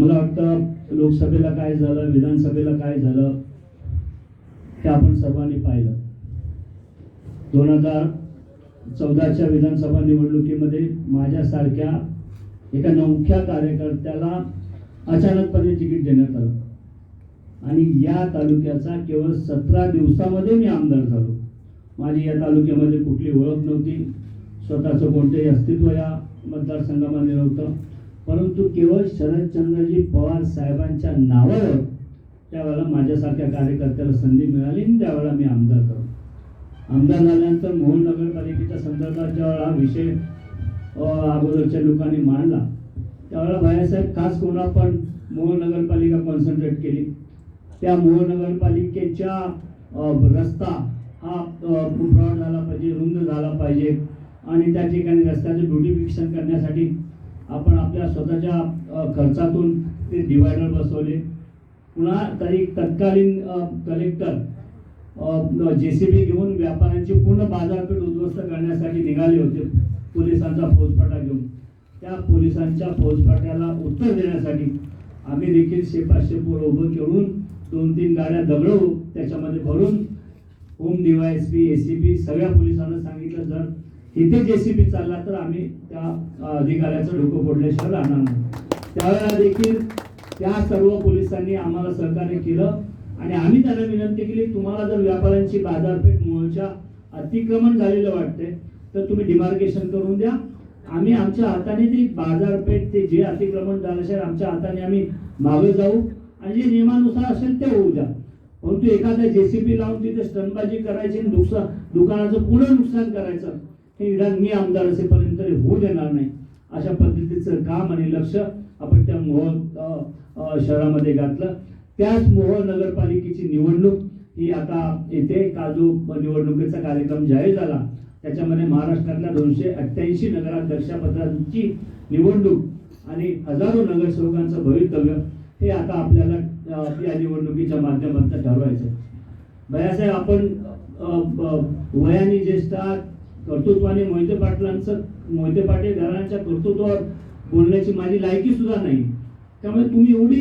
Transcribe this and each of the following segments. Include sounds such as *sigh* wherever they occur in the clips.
मला वाटतं लोकसभेला काय झालं विधानसभेला काय झालं ते आपण सर्वांनी पाहिलं. दोन हजार चौदाच्या विधानसभा निवडणुकीमध्ये माझ्यासारख्या एका नवख्या कार्यकर्त्याला अचानकपणे तिकीट देण्यात आलं. आणि या तालुक्याचा केवळ सतरा दिवसामध्ये मी आमदार झालो. माझी या तालुक्यामध्ये कुठली ओळख नव्हती. स्वतःचं कोणतेही अस्तित्व या मतदारसंघामध्ये नव्हतं. परंतु केवळ शरदचंद्रजी पवार साहेबांच्या नावावर त्यावेळेला माझ्यासारख्या कार्यकर्त्याला संधी मिळाली आणि त्यावेळेला मी आमदार करू आमदार झाल्यानंतर मोहोळ नगरपालिकेच्या संदर्भात ज्यावेळेला हा विषय अगोदरच्या लोकांनी मांडला. त्यावेळेला भायासाहेब खास कोणा पण मोहोळ नगरपालिका कॉन्सन्ट्रेट केली. त्या मोहोळ नगरपालिकेच्या रस्ता हा ब्रॉड झाला पाहिजे रुंद झाला पाहिजे. आणि त्या ठिकाणी रस्त्याचं ब्युटिफिकेशन करण्यासाठी आपण आपल्या स्वतःच्या खर्चातून ते डिवायडर बसवले. पुन्हा तरी तत्कालीन कलेक्टर जे सी बी घेऊन व्यापाऱ्यांची पूर्ण बाजारपेठ उद्ध्वस्त करण्यासाठी निघाले होते. पोलिसांचा फौजफाटा घेऊन. त्या पोलिसांच्या फौजफाट्याला उत्तर देण्यासाठी आम्ही देखील शेपाशे पोर उभं करून दोन तीन गाड्या दगडवू त्याच्यामध्ये भरून home D Y S P A C P सगळ्या पोलिसांना सांगितलं जर इथे जे सी पी चालला तर आम्ही त्या अधिकाऱ्याचं डोकं फोडल्याशिवाय राहणार नाही. त्यावेळेला देखील त्या सर्व पोलिसांनी आम्हाला सहकार्य केलं आणि आम्ही त्यांना विनंती केली तुम्हाला जर व्यापाऱ्यांची बाजारपेठ मूळच्या अतिक्रमण झालेलं वाटतंय तर तुम्ही डिमार्केशन करून द्या. आम्ही आमच्या हाताने ती बाजारपेठ ते जे अतिक्रमण झालं असेल आमच्या हाताने आम्ही मागे जाऊ आणि जे नियमानुसार असेल ते होऊ द्या. परंतु एखाद्या जेसीबी लावून तिथे स्टनबाजी करायची आणि नुकसान दुकानाचं पुन्हा नुकसान करायचं हे मी आमदार असेपर्यंत तरी होऊ देणार नाही. अशा पद्धतीचं काम आणि लक्ष आपण त्या मोहोळ शहरामध्ये घातलं. त्याच मोहोळ नगरपालिकेची निवडणूक ही आता येते. काल जो निवडणुकीचा कार्यक्रम जाहीर झाला. त्याच्यामध्ये महाराष्ट्रातल्या दोनशे अठ्ठ्याऐंशी नगराध्यक्षपदांची निवडणूक आणि हजारो नगरसेवकांचं भवितव्य हे आता आपल्याला या निवडणुकीच्या माध्यमातून ठरवायचं आहे. भैयासाहेब आपण वयाने ज्येष्ठ आहात. कर्तृत्वाने मोहिते पाटलांचं मोहिते पाटील घराण्याच्या कर्तृत्वावर बोलण्याची माझी लायकी सुद्धा नाही. त्यामुळे तुम्ही एवढी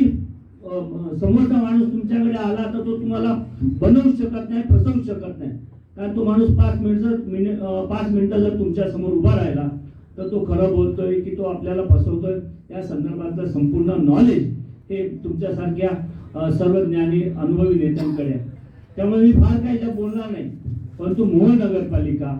समोरचा माणूस तुमच्याकडे आला तर तो तुम्हाला बनवू शकत नाही फसवू शकत नाही. कारण तो माणूस पाच मिनिट जर मिनिट पाच मिनिटं जर तुमच्यासमोर उभा राहिला तर तो खरं बोलतोय की तो आपल्याला फसवतोय. या संदर्भातलं संपूर्ण नॉलेज हे तुमच्यासारख्या सर्व ज्ञानी अनुभवी नेत्यांकडे आहे. त्यामुळे मी फार काही त्या बोलणार नाही. परंतु मोह नगरपालिका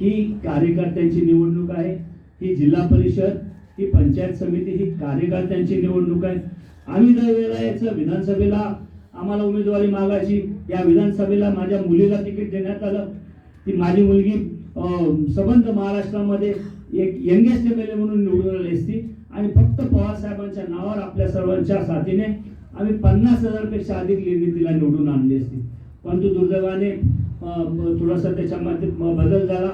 ही कार्यकर्त्यांची निवडणूक आहे ही जिल्हा परिषद ही पंचायत समिती ही कार्यकर्त्यांची निवडणूक आहे. आम्ही दरवेळेला याचं विधानसभेला आम्हाला उमेदवारी मागायची या विधानसभेला माझ्या मुलीला तिकीट देण्यात आलं. ती माझी मुलगी सबंध संबंध महाराष्ट्रामध्ये एक यंगेस्ट एम एल ए म्हणून निवडून आली असती आणि फक्त पवारसाहेबांच्या नावावर आपल्या सर्वांच्या साथीने आम्ही पन्नास हजारपेक्षा अधिक लिहिणी तिला निवडून आणली असती. परंतु दुर्दैवाने थोडासा त्याच्यामध्ये बदल झाला.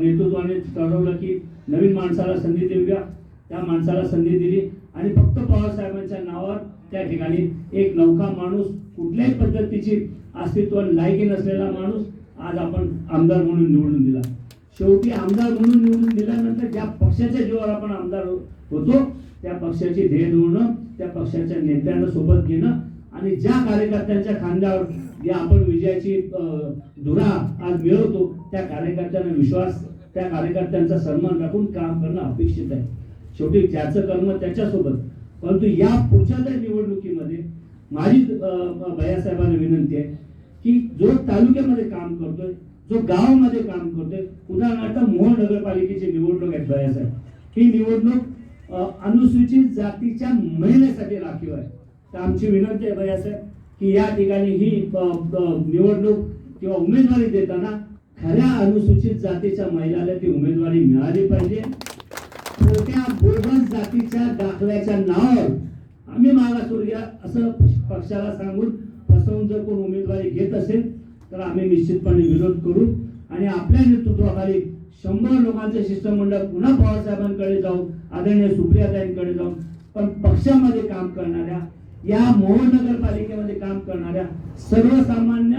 नेतृत्वाने ठरवलं की नवीन माणसाला संधी देऊया. त्या माणसाला संधी दिली. आणि फक्त पवारसाहेबांच्या नावावर त्या ठिकाणी एक नौका माणूस कुठल्याही पद्धतीची अस्तित्व लायकी नसलेला माणूस आज आपण आमदार म्हणून निवडून दिला. शेवटी आमदार म्हणून निवडून दिल्यानंतर ज्या पक्षाच्या जीवावर आपण आमदार होतो त्या पक्षाची ध्येय धोरणं त्या पक्षाच्या नेत्यांना सोबत घेणं आणि ज्या कार्यकर्त्यांच्या खांद्यावर या आपण विजयाची धुरा आज मिळवतो त्या कार्यकर्त्यांना विश्वास त्या कार्यकर्त्यांचा सन्मान राखून काम करणं अपेक्षित आहे. शेवटी ज्याचं कर्म त्याच्यासोबत. परंतु या पुढच्या त्या निवडणुकीमध्ये माझी भैयासाहेबांना विनंती आहे की जो तालुक्यामध्ये काम करतोय जो गावामध्ये काम करतोय उदाहरणार्थ मोहोळ नगरपालिकेची निवडणूक आहे भैयासाहेब. ही निवडणूक अनुसूचित जातीच्या महिलेसाठी राखीव आहे. तर आमची विनंती आहे भैयासाहेब की या ठिकाणी ही निवडणूक किंवा उमेदवारी देताना खऱ्या अनुसूचित जातीच्या महिलाला ती उमेदवारी मिळाली पाहिजे. छोट्या बोगस जातीच्या दाखल्याच्या नावावर आम्ही मागासवर्गीय असं पक्षाला सांगून फसवून जर कोण उमेदवारी घेत असेल तर आम्ही निश्चितपणे विरोध करू. आणि आपल्या नेतृत्वाखाली शंभर लोकांचे शिष्टमंडळ पुन्हा पवारसाहेबांकडे जाऊ आदरणीय सुप्रियाताईंकडे जाऊ. पण पक्षामध्ये काम करणाऱ्या या मोहोळ नगरपालिकेमध्ये काम करणाऱ्या सर्वसामान्य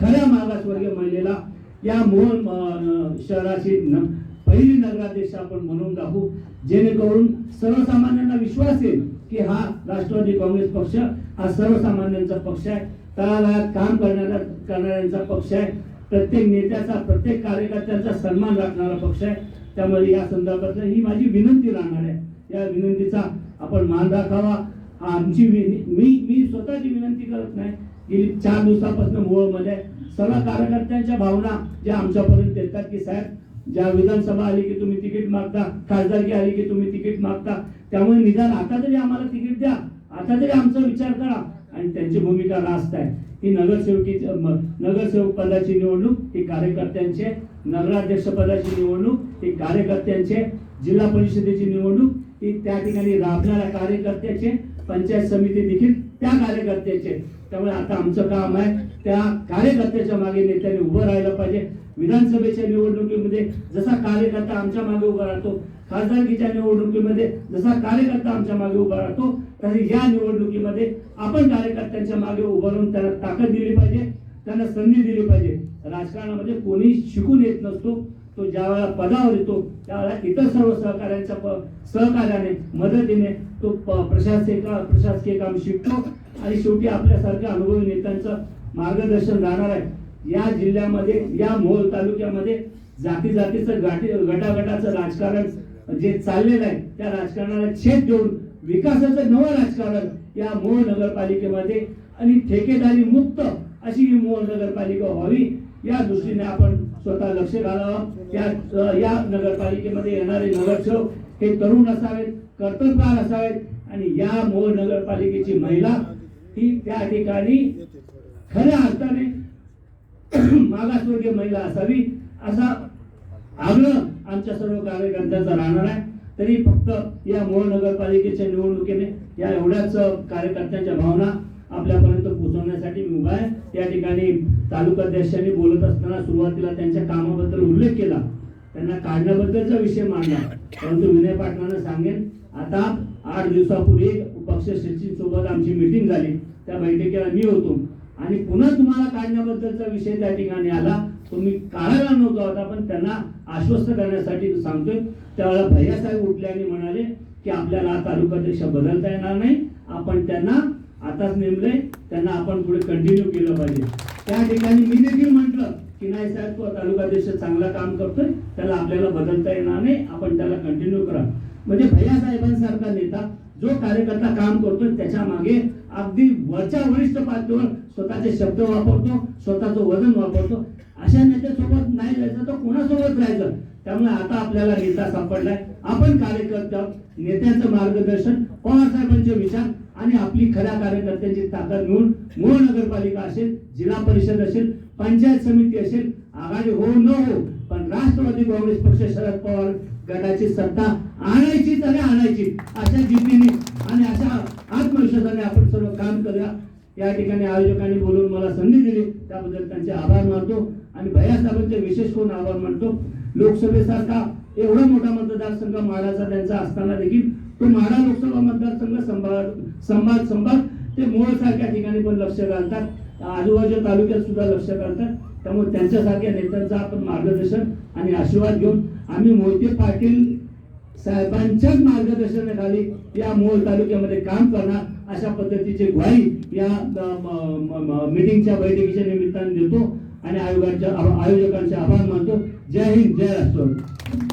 खऱ्या मागासवर्गीय महिलेला या मोहोळ शहराशी शहराची न- पहिली नगराध्यक्ष आपण म्हणून दाखवू. जेणेकरून सर्वसामान्यांना विश्वास येईल की हा राष्ट्रवादी काँग्रेस पक्ष हा सर्वसामान्यांचा पक्ष आहे. तळागाळात काम करणाऱ्या करणाऱ्यांचा पक्ष आहे. प्रत्येक नेत्याचा प्रत्येक कार्यकर्त्याचा सन्मान राखणारा पक्ष आहे. त्यामुळे या संदर्भात ही माझी विनंती राहणार आहे. या विनंतीचा आपण मान राखावा आमची मी मी स्वतःची विनंती करत नाही गेली चार दिवसापासून मोहोळमध्ये सर्व कार्यकर्त्यांच्या भावना ज्या आमच्यापर्यंत येतात की साहेब ज्या विधानसभा आली की तुम्ही तिकीट मागता खासदारकी आली की तुम्ही तिकीट मागता त्यामुळे निदान आता तरी आम्हाला तिकीट द्या. आता तरी आमचा विचार करा. आणि त्यांची भूमिका रास्त आहे. ही नगरसेवकीची नगरसेवक पदाची निवडणूक ही कार्यकर्त्यांचे नगराध्यक्ष पदाची निवडणूक ही कार्यकर्त्यांचे जिल्हा परिषदेची निवडणूक ही त्या ठिकाणी राबणाऱ्या कार्यकर्त्याचे पंचायत समिती देखील त्या कार्यकर्त्याचे त्यामुळे आता आमचं काम आहे त्या कार्यकर्त्याच्या मागे नेत्याने उभं राहिलं पाहिजे. विधानसभेच्या निवडणुकीमध्ये जसा कार्यकर्ता आमच्या मागे उभा राहतो खासदारकीच्या निवडणुकीमध्ये जसा कार्यकर्ता आमच्या मागे उभा राहतो तसे या निवडणुकीमध्ये आपण कार्यकर्त्यांच्या मागे उभं राहून त्यांना ताकद दिली पाहिजे त्यांना संधी दिली पाहिजे. राजकारणामध्ये कोणी शिकून येत नसतो. तो ज्या वेळेला पदावर येतो त्यावेळेला इतर सर्व सहकार्यांच्या प- सहकार्याने मदतीने तो प- प्रशासकीय प्रशासकीय काम शिकतो आणि शेवटी आपल्यासारख्या अनुभवी नेत्यांचं मार्गदर्शन राहणार आहे. या जिल्ह्यामध्ये या मोहोळ तालुक्यामध्ये जाती जातीचं गाठी गटागटाचं राजकारण जे चाललेलं आहे त्या राजकारणाला छेद देऊन विकासाचं नवं राजकारण या मोहोळ नगरपालिकेमध्ये आणि ठेकेदारी मुक्त अशी ही मोहोळ नगरपालिका व्हावी या दृष्टीने आपण स्वतः लक्ष घालावं. या या नगरपालिकेमध्ये येणारे नगरसेवक हे तरुण असावेत कर्तव्यवान असावेत आणि या मोहोळ नगरपालिकेची महिला ही त्या ठिकाणी खऱ्या अर्थाने *clears throat* मागासवर्गीय महिला असावी असा आग्रह आमच्या सर्व कार्यकर्त्यांचा राहणार आहे. तरी फक्त या मोहोळ नगरपालिकेच्या निवडणुकीने या एवढ्याच कार्यकर्त्यांच्या भावना आपल्यापर्यंत पोहोचवण्यासाठी मी उभा आहे. या ठिकाणी तालुकाध्यक्षांनी बोलत असताना सुरुवातीला त्यांच्या कामाबद्दल उल्लेख केला. त्यांना काढण्याबद्दलचा विषय मांडला. परंतु विनय पाटलांना सांगेन आता आठ दिवसापूर्वी पक्ष सोबत आमची मीटिंग झाली. त्या बैठकीला मी होतो. आणि पुन्हा तुम्हाला काढण्याबद्दलचा विषय त्या ठिकाणी आला. तुम्ही काढायला नव्हता होता पण त्यांना आश्वस्त करण्यासाठी सांगतोय. त्यावेळेला भैयासाहेब उठले आणि म्हणाले की आपल्याला तालुकाध्यक्ष बदलता येणार नाही. आपण त्यांना आताच नेमलंय त्यांना आपण पुढे कंटिन्यू केलं पाहिजे. त्या ठिकाणी मी देखील म्हटलं की नाही साहेब तो तालुकाध्यक्ष चांगला काम करतोय त्याला आपल्याला बदलता येणार नाही आपण त्याला कंटिन्यू करा. म्हणजे भैया साहेबांसारखा नेता जो कार्यकर्ता काम करतोय त्याच्यामागे अगदी वरच्या वरिष्ठ पातळीवर स्वतःचे शब्द वापरतो स्वतःचं वजन वापरतो. अशा नेत्यासोबत नाही जायचं तर कोणासोबत राहायचं? त्यामुळे आता आपल्याला नेता सापडलाय. आपण कार्यकर्ता नेत्याचं मार्गदर्शन पवार साहेबांचे विचार आणि आपली खऱ्या कार्यकर्त्यांची ताकद घेऊन मूळ नगरपालिका असेल जिल्हा परिषद असेल पंचायत समिती असेल आघाडी हो न हो पण राष्ट्रवादी काँग्रेस पक्ष शरद पवार गटाची सत्ता आणायचीच आणि आणायची अशा जिद्दीने आणि अशा आत्मविश्वासाने आपण सर्व काम करूया. या ठिकाणी आयोजकांनी बोलून मला संधी दिली त्याबद्दल त्यांचे आभार मानतो आणि भैयासाहेबांचे विशेष करून आभार मानतो? लोकसभेसारखा एवढा मोठा मतदारसंघ माडाचा त्यांचा असताना देखील तो माढा लोकसभा मतदारसंघ संभाळ संभाग संभाग ते मोळसारख्या ठिकाणी पण लक्ष घालतात. आजूबाजूच्या तालुक्यात सुद्धा लक्ष घालतात. त्यामुळे त्यांच्यासारख्या नेत्यांचं आपण मार्गदर्शन आणि आशीर्वाद घेऊन आम्ही मोहिते पाटील साहेबांच्याच मार्गदर्शनाखाली या मोल तालुक्यामध्ये काम करणार अशा पद्धतीची ग्वाही या मिटिंगच्या बैठकीच्या निमित्ताने देतो आणि आयोगाच्या आयोजकांचे आभार मानतो. जय हिंद जय राष्ट्र